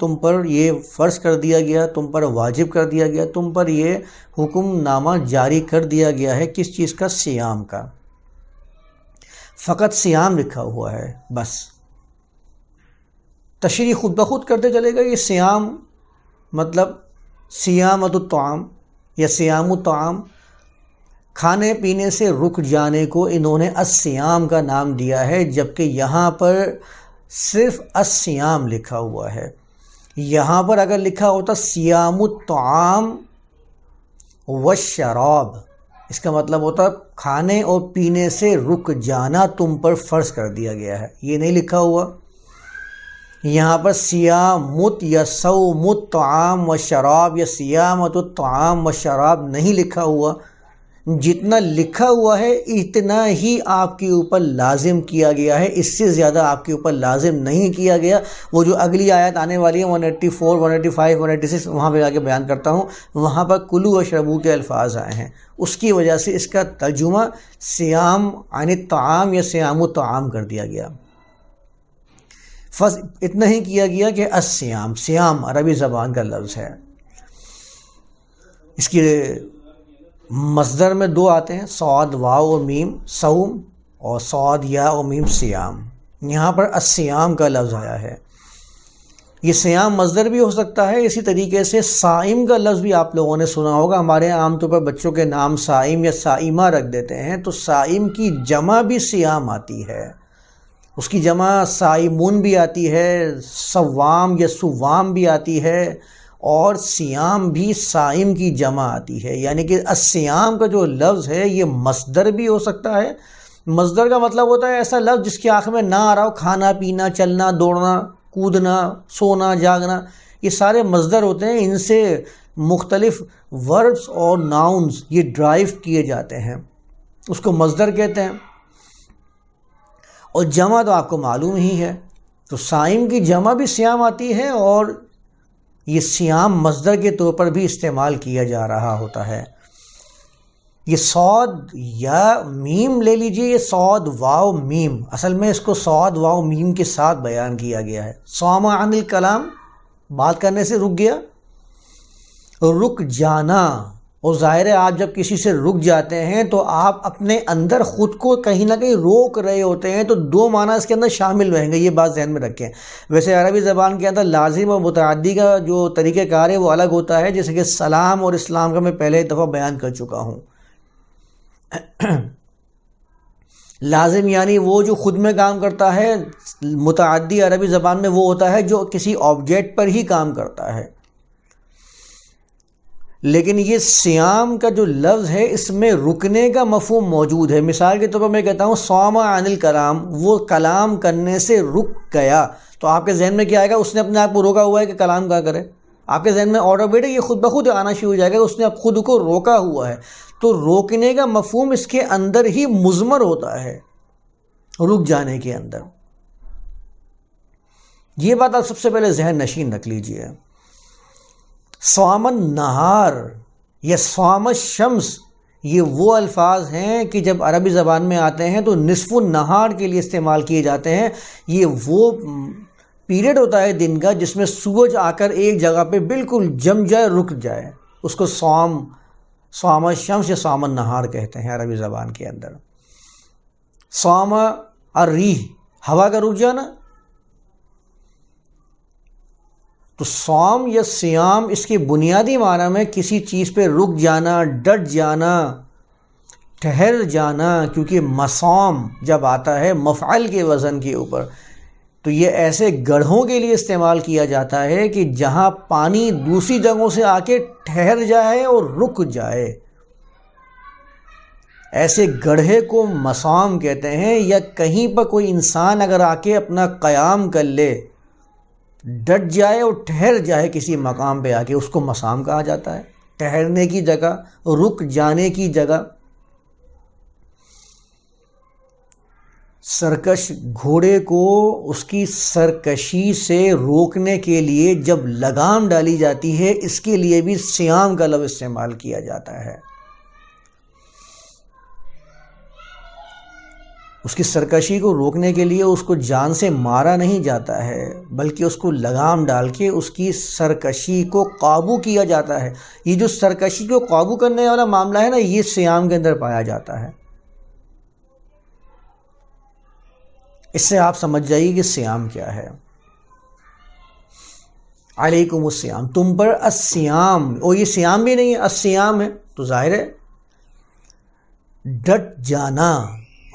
تم پر یہ فرض کر دیا گیا، تم پر واجب کر دیا گیا، تم پر یہ حکم نامہ جاری کر دیا گیا ہے کس چیز کا؟ سیام کا۔ فقط سیام لکھا ہوا ہے، بس۔ تشریح خود بخود کرتے چلے گا یہ سیام مطلب سیامت الطعام یا سیام الطعام۔ کھانے پینے سے رک جانے کو انہوں نے السیام کا نام دیا ہے، جبکہ یہاں پر صرف السیام لکھا ہوا ہے۔ یہاں پر اگر لکھا ہوتا سیام الطعام و شراب اس کا مطلب ہوتا کھانے اور پینے سے رک جانا تم پر فرض کر دیا گیا ہے۔ یہ نہیں لکھا ہوا۔ یہاں پر سیامت یا سو مت تعام و شراب یا سیامت الطعام و شراب نہیں لکھا ہوا۔ جتنا لکھا ہوا ہے، اتنا ہی آپ کے اوپر لازم کیا گیا ہے۔ اس سے زیادہ آپ کے اوپر لازم نہیں کیا گیا۔ وہ جو اگلی آیت آنے والی ہے one eighty four one eighty five one eighty six وہاں پہ آ کے بیان کرتا ہوں۔ وہاں پر کلو و شربو کے الفاظ آئے ہیں۔ اس کی وجہ سے اس کا ترجمہ سیام یعنی عن تعام یا سیام و تعام کر دیا گیا۔ فض اتنا ہی کیا گیا کہ السیام، سیام عربی زبان کا لفظ ہے۔ اس کی مصدر میں دو آتے ہیں سعود واؤ و میم سوم اور سعود یا و میم سیام یہاں پر السیام کا لفظ آیا ہے۔ یہ سیام مصدر بھی ہو سکتا ہے، اسی طریقے سے سائم کا لفظ بھی آپ لوگوں نے سنا ہوگا۔ ہمارے یہاں عام طور پر بچوں کے نام سائم یا سائمہ رکھ دیتے ہیں، تو سائم کی جمع بھی سیام آتی ہے۔ اس کی جمع سائمون بھی آتی ہے سوام یا سوام بھی آتی ہے۔ اور سیام بھی سائم کی جمع آتی ہے یعنی کہ السیام کا جو لفظ ہے، یہ مصدر بھی ہو سکتا ہے۔ مصدر کا مطلب ہوتا ہے ایسا لفظ جس کی آنکھ میں نہ آ رہا ہو، کھانا، پینا، چلنا، دوڑنا، کودنا، سونا، جاگنا، یہ سارے مصدر ہوتے ہیں۔ ان سے مختلف ورڈس اور ناؤنز یہ ڈرائیو کیے جاتے ہیں۔ اس کو مصدر کہتے ہیں۔ اور جمع تو آپ کو معلوم ہی ہے۔ تو سائم کی جمع بھی سیام آتی ہے اور یہ سیام مصدر کے طور پر بھی استعمال کیا جا رہا ہوتا ہے۔ یہ سعود یا میم لے لیجیے، یہ سعود واو میم۔ اصل میں اس کو سعود واو میم کے ساتھ بیان کیا گیا ہے۔ سوما عن الکلام، بات کرنے سے رک گیا۔ رک جانا۔ اور ظاہر ہے آپ جب کسی سے رک جاتے ہیں تو آپ اپنے اندر خود کو کہیں نہ کہیں روک رہے ہوتے ہیں تو دو معنی اس کے اندر شامل رہیں گے، یہ بات ذہن میں رکھیں۔ ویسے عربی زبان کے اندر لازم اور متعدی کا جو طریقہ کار ہے وہ الگ ہوتا ہے، جیسے کہ سلام اور اسلام کا میں پہلے ایک دفعہ بیان کر چکا ہوں۔ لازم یعنی وہ جو خود میں کام کرتا ہے، متعدی عربی زبان میں وہ ہوتا ہے جو کسی آبجیکٹ پر ہی کام کرتا ہے۔ لیکن یہ سیام کا جو لفظ ہے، اس میں رکنے کا مفہوم موجود ہے۔ مثال کے طور پر میں کہتا ہوں سوما عن الکلام، وہ کلام کرنے سے رک گیا۔ تو آپ کے ذہن میں کیا آئے گا؟ اس نے اپنے آپ کو روکا ہوا ہے کہ کلام کیا کرے۔ آپ کے ذہن میں آڈر بیٹے یہ خود بخود آنا شروع ہو جائے گا، اس نے خود کو روکا ہوا ہے۔ تو روکنے کا مفہوم اس کے اندر ہی مزمر ہوتا ہے، رک جانے کے اندر۔ یہ بات آپ سب سے پہلے ذہن نشین رکھ لیجیے۔ سوامن نہار، یا سوامت شمس، یہ وہ الفاظ ہیں کہ جب عربی زبان میں آتے ہیں تو نصف النہار کے لیے استعمال کیے جاتے ہیں۔ یہ وہ پیریڈ ہوتا ہے دن کا جس میں سورج آ کر ایک جگہ پہ بالکل جم جائے، رک جائے۔ اس کو سوام سوامت شمس یا سوامن نہار کہتے ہیں عربی زبان کے اندر۔ سوام اور ریح ہوا کا رک جانا۔ تو سوم یا سیام اس کے بنیادی معنی میں کسی چیز پہ رک جانا، ڈٹ جانا، ٹھہر جانا، کیونکہ مسوم جب آتا ہے مفعل کے وزن کے اوپر، تو یہ ایسے گڑھوں کے لیے استعمال کیا جاتا ہے کہ جہاں پانی دوسری جگہوں سے آ کے ٹھہر جائے اور رک جائے۔ ایسے گڑھے کو مسام کہتے ہیں یا کہیں پر کوئی انسان اگر آ کے اپنا قیام کر لے ڈٹ جائے اور ٹھہر جائے کسی مقام پہ آ کے، اس کو مسام کہا جاتا ہے۔ ٹھہرنے کی جگہ، رک جانے کی جگہ۔ سرکش گھوڑے کو اس کی سرکشی سے روکنے کے لیے جب لگام ڈالی جاتی ہے، اس کے لیے بھی سیام کا لفظ استعمال کیا جاتا ہے۔ اس کی سرکشی کو روکنے کے لیے اس کو جان سے مارا نہیں جاتا ہے، بلکہ اس کو لگام ڈال کے اس کی سرکشی کو قابو کیا جاتا ہے۔ یہ جو سرکشی کو قابو کرنے والا معاملہ ہے نا، یہ سیام کے اندر پایا جاتا ہے۔ اس سے آپ سمجھ جائیے کہ سیام کیا ہے۔ علیکم السیام تم پر السیام او یہ سیام بھی نہیں ہے السیام ہے۔ تو ظاہر ہے، ڈٹ جانا۔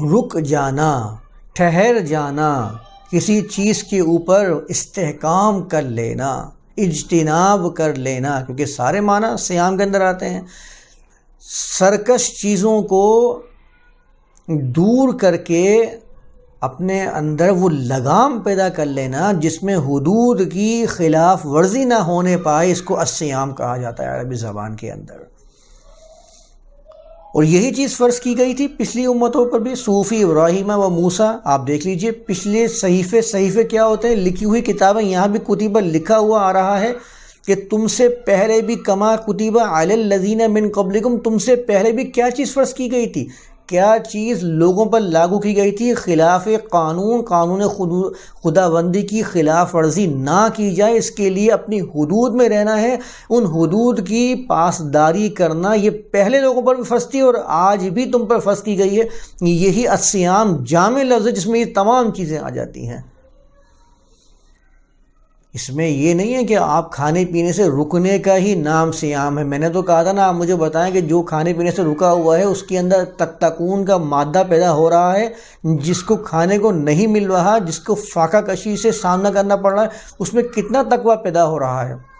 رک جانا، ٹھہر جانا، کسی چیز کے اوپر استحکام کر لینا، اجتناب کر لینا، کیونکہ سارے معنی سیام کے اندر آتے ہیں۔ سرکش چیزوں کو دور کر کے اپنے اندر وہ لگام پیدا کر لینا جس میں حدود کی خلاف ورزی نہ ہونے پائے، اس کو اسیام کہا جاتا ہے عربی زبان کے اندر۔ اور یہی چیز فرض کی گئی تھی پچھلی امتوں پر بھی، صوفی ابراہیمہ و موسا آپ دیکھ لیجیے پچھلے صحیفے صحیفے کیا ہوتے ہیں؟ لکھی ہوئی کتابیں، یہاں بھی کتیبہ لکھا ہوا آ رہا ہے کہ تم سے پہلے بھی کما کتیبہ علی الذین من قبلکم، تم سے پہلے بھی کیا چیز فرض کی گئی تھی؟ کیا چیز لوگوں پر لاگو کی گئی تھی خلاف قانون قانون خدا بندی کی خلاف ورزی نہ کی جائے، اس کے لیے اپنی حدود میں رہنا ہے۔ ان حدود کی پاسداری کرنا یہ پہلے لوگوں پر بھی فرض تھی اور آج بھی تم پر فرض کی گئی ہے۔ یہی اسیام جامع لفظ جس میں یہ تمام چیزیں آ جاتی ہیں۔ اس میں یہ نہیں ہے کہ آپ کھانے پینے سے رکنے کا ہی نام سیام ہے۔ میں نے تو کہا تھا نا، آپ مجھے بتائیں کہ جو کھانے پینے سے رکا ہوا ہے، اس کے اندر تکتکون کا مادہ پیدا ہو رہا ہے، جس کو کھانے کو نہیں مل رہا، جس کو فاقہ کشی سے سامنا کرنا پڑ رہا ہے، اس میں کتنا تقوی پیدا ہو رہا ہے؟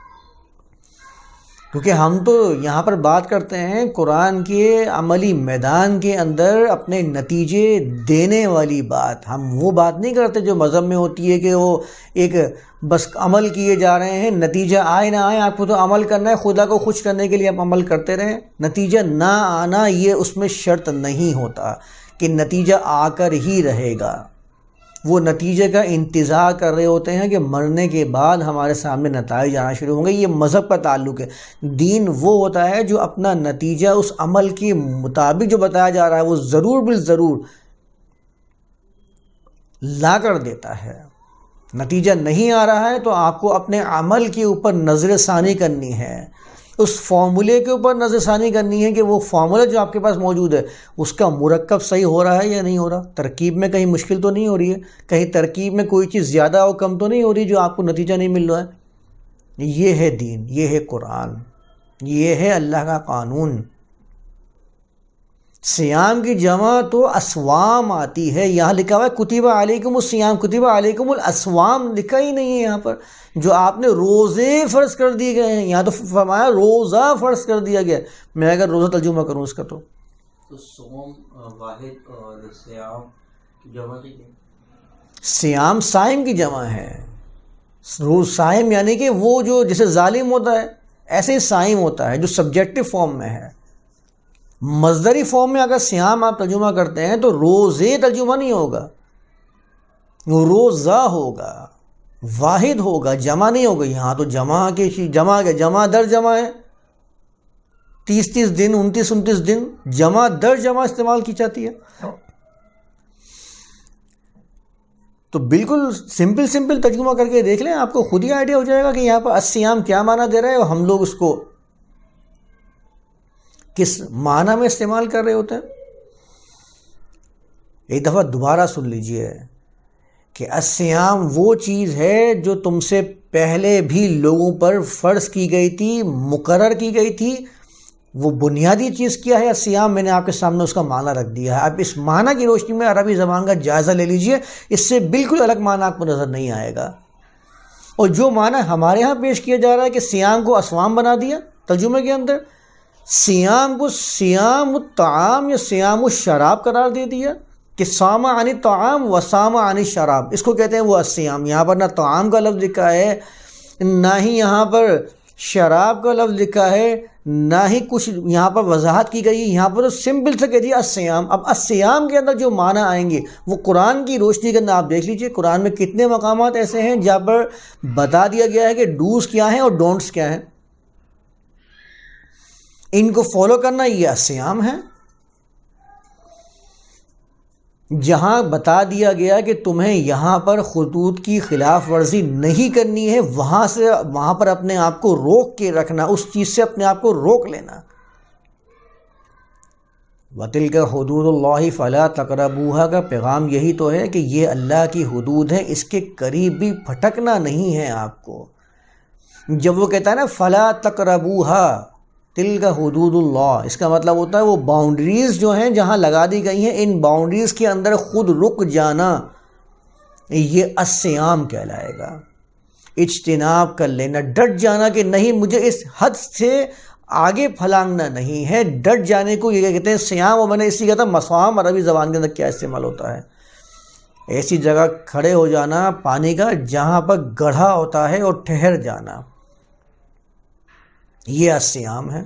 کیونکہ ہم تو یہاں پر بات کرتے ہیں قرآن کے عملی میدان کے اندر اپنے نتیجے دینے والی بات۔ ہم وہ بات نہیں کرتے جو مذہب میں ہوتی ہے کہ وہ ایک بس عمل کیے جا رہے ہیں، نتیجہ آئے نہ آئے، آپ کو تو عمل کرنا ہے، خدا کو خوش کرنے کے لیے آپ عمل کرتے رہیں۔ نتیجہ نہ آنا یہ اس میں شرط نہیں ہوتا کہ نتیجہ آ کر ہی رہے گا۔ وہ نتیجے کا انتظار کر رہے ہوتے ہیں کہ مرنے کے بعد ہمارے سامنے نتائج آنا شروع ہوں گے۔ یہ مذہب کا تعلق ہے۔ دین وہ ہوتا ہے جو اپنا نتیجہ اس عمل کے مطابق جو بتایا جا رہا ہے وہ ضرور بال ضرور لا کر دیتا ہے۔ نتیجہ نہیں آ رہا ہے تو آپ کو اپنے عمل کے اوپر نظر ثانی کرنی ہے۔ اس فارمولے کے اوپر نظر ثانی کرنی ہے کہ وہ فارمولہ جو آپ کے پاس موجود ہے، اس کا مرکب صحیح ہو رہا ہے یا نہیں ہو رہا؟ ترکیب میں کہیں مشکل تو نہیں ہو رہی ہے؟ کہیں ترکیب میں کوئی چیز زیادہ اور کم تو نہیں ہو رہی جو آپ کو نتیجہ نہیں مل رہا ہے؟ یہ ہے دین، یہ ہے قرآن، یہ ہے اللہ کا قانون۔ سیام کی جمع تو اسوام آتی ہے۔ یہاں لکھا ہوا ہے کتبہ علیکم السیام کتبہ علیکم الاسوام لکھا ہی نہیں ہے یہاں پر۔ جو آپ نے روزے فرض کر دیے گئے ہیں یہاں تو فرمایا روزہ فرض کر دیا گیا۔ میں اگر روزہ ترجمہ کروں اس کا تو۔ سیام سائم کی جمع ہے۔ روز سائم یعنی کہ وہ جو جسے ظالم ہوتا ہے ایسے ہی سائم ہوتا ہے جو سبجیکٹو فارم میں ہے۔ مزدری فارم میں اگر سیام آپ ترجمہ کرتے ہیں تو روزے ترجمہ نہیں ہوگا۔ روزہ ہوگا، واحد ہوگا، جمع نہیں ہوگا۔ یہاں تو جمع کے جمع کے جمع در جمع ہے۔ تیس تیس دن، انتیس انتیس دن جمع در جمع استعمال کی جاتی ہے۔ تو بالکل سمپل سمپل ترجمہ کر کے دیکھ لیں، آپ کو خود ہی آئیڈیا ہو جائے گا کہ یہاں پر اسیام کیا معنی دے رہے ہیں اور ہم لوگ اس کو کس معنی میں استعمال کر رہے ہوتے ہیں؟ ایک دفعہ دوبارہ سن لیجیے کہ اسیام وہ چیز ہے جو تم سے پہلے بھی لوگوں پر فرض کی گئی تھی، مقرر کی گئی تھی۔ وہ بنیادی چیز کیا ہے؟ اسیام میں نے آپ کے سامنے اس کا معنی رکھ دیا ہے۔ اب اس معنی کی روشنی میں عربی زبان کا جائزہ لے لیجیے، اس سے بالکل الگ معنی آپ کو نظر نہیں آئے گا۔ اور جو معنی ہمارے ہاں پیش کیا جا رہا ہے کہ سیام کو اسوام بنا دیا، ترجمے کے اندر سیام کو سیام الطعام یا سیام الشراب قرار دے دیا کہ سامہ عنی تعام و سامہ عنی شراب۔ اس کو کہتے ہیں وہ سیام یہاں پر نہ تعام کا لفظ لکھا ہے، نہ ہی یہاں پر شراب کا لفظ لکھا ہے، نہ ہی کچھ یہاں پر وضاحت کی گئی۔ یہاں پر تو سمپل سے کہہ دیا اسیام اب اسیام کے اندر جو معنی آئیں گے، وہ قرآن کی روشنی کے اندر آپ دیکھ لیجیے۔ قرآن میں کتنے مقامات ایسے ہیں جہاں پر بتا دیا گیا ہے کہ ڈوز کیا ہیں اور ڈونٹس کیا ہیں۔ ان کو فالو کرنا یہ سیام ہے۔ جہاں بتا دیا گیا کہ تمہیں یہاں پر خطوط کی خلاف ورزی نہیں کرنی ہے، وہاں سے، وہاں پر اپنے آپ کو روک کے رکھنا، اس چیز سے اپنے آپ کو روک لینا۔ وطل کا حدود اللہ فلاں تقربوہا کا پیغام یہی تو ہے کہ یہ اللہ کی حدود ہے اس کے قریب بھی پھٹکنا نہیں ہے آپ کو۔ جب وہ کہتا ہے نا فلاں تقربوہا تل کا حدود اللہ۔ اس کا مطلب ہوتا ہے وہ باؤنڈریز جو ہیں جہاں لگا دی گئی ہیں، ان باؤنڈریز کے اندر خود رک جانا۔ یہ اسیام کہلائے گا۔ اجتناب کر لینا۔ ڈٹ جانا کہ نہیں، مجھے اس حد سے آگے پھلانگنا نہیں ہے۔ ڈٹ جانے کو یہ کہتے ہیں سیام اور میں نے اسی کہا تھا مسوام عربی زبان کے اندر کیا استعمال ہوتا ہے۔ ایسی جگہ کھڑے ہو جانا پانی کا، جہاں پر گڑھا ہوتا ہے اور ٹھہر جانا۔ یہ سیام ہیں